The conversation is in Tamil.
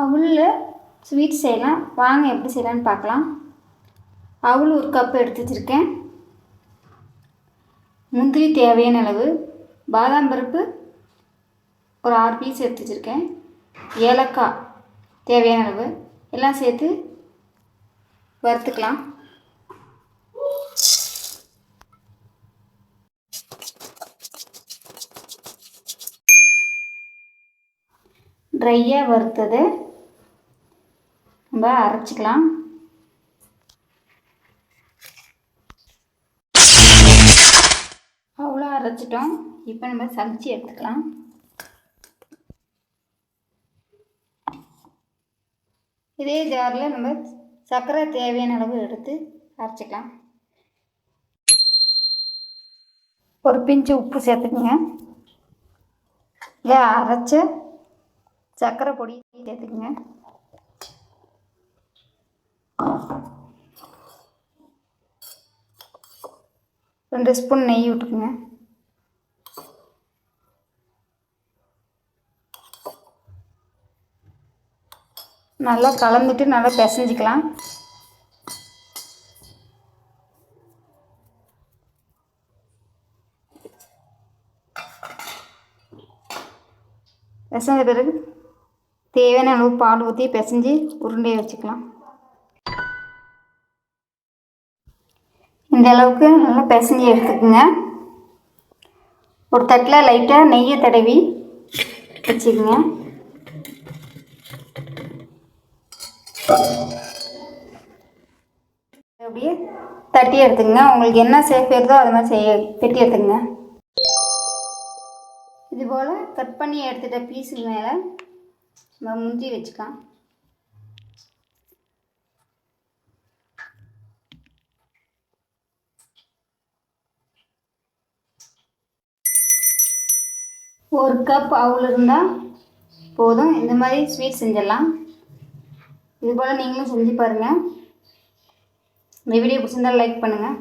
அவுளில் ஸ்வீட் செய்யலாம். வாங்க எப்படி செய்யலான்னு பார்க்கலாம். அவள் ஒரு கப் எடுத்து வச்சுருக்கேன். முந்திரி தேவையான அளவு. பாதாம் பருப்பு ஒரு ஆறு பீஸ் எடுத்து வச்சுருக்கேன். ஏலக்காய் தேவையான அளவு. எல்லாம் சேர்த்து வறுத்துக்கலாம். ட்ரையாக வறுத்தது. நம்ம அரைச்சிக்கலாம். அவ்வளோ அரைச்சிட்டோம். இப்போ நம்ம சமைச்சு எடுத்துக்கலாம். இதே ஜாரில் நம்ம சர்க்கரை தேவையான அளவு எடுத்து அரைச்சிக்கலாம். ஒரு பிஞ்சு உப்பு சேர்த்துக்குங்க. இதை அரைச்ச சர்க்கரை பொடி சேர்த்துக்குங்க. ரெண்டு ஸ்பூன் நெய் விட்டுக்குங்க. நல்லா கலந்துட்டு நல்லா பிசைஞ்சிக்கலாம். பிசைஞ்ச பிறகு தேவையான அளவு பால் ஊற்றி பிசைஞ்சு உருண்டையை வச்சுக்கலாம். இந்த அளவுக்கு நல்லா பிசைஞ்சு எடுத்துக்கோங்க. ஒரு தட்டில் லைட்டாக நெய்யை தடவி வச்சுக்கோங்க. அப்படியே தட்டி எடுத்துக்கங்க. உங்களுக்கு என்ன சேஃப் இருக்குதோ அது மாதிரி செய்ய பெட்டி எடுத்துக்கங்க. இது போல் கட் பண்ணி எடுத்துகிட்ட பீஸுக்கு மேலே நம்ம முந்தி வச்சுக்கலாம். ஒரு கப் அவுள் இருந்தால் போதும். இந்த மாதிரி ஸ்வீட் செஞ்சிடலாம். இது போல் நீங்களும் செஞ்சு பாருங்கள் இந்த வீடியோ பிடிச்சிருந்தால் லைக் பண்ணுங்கள்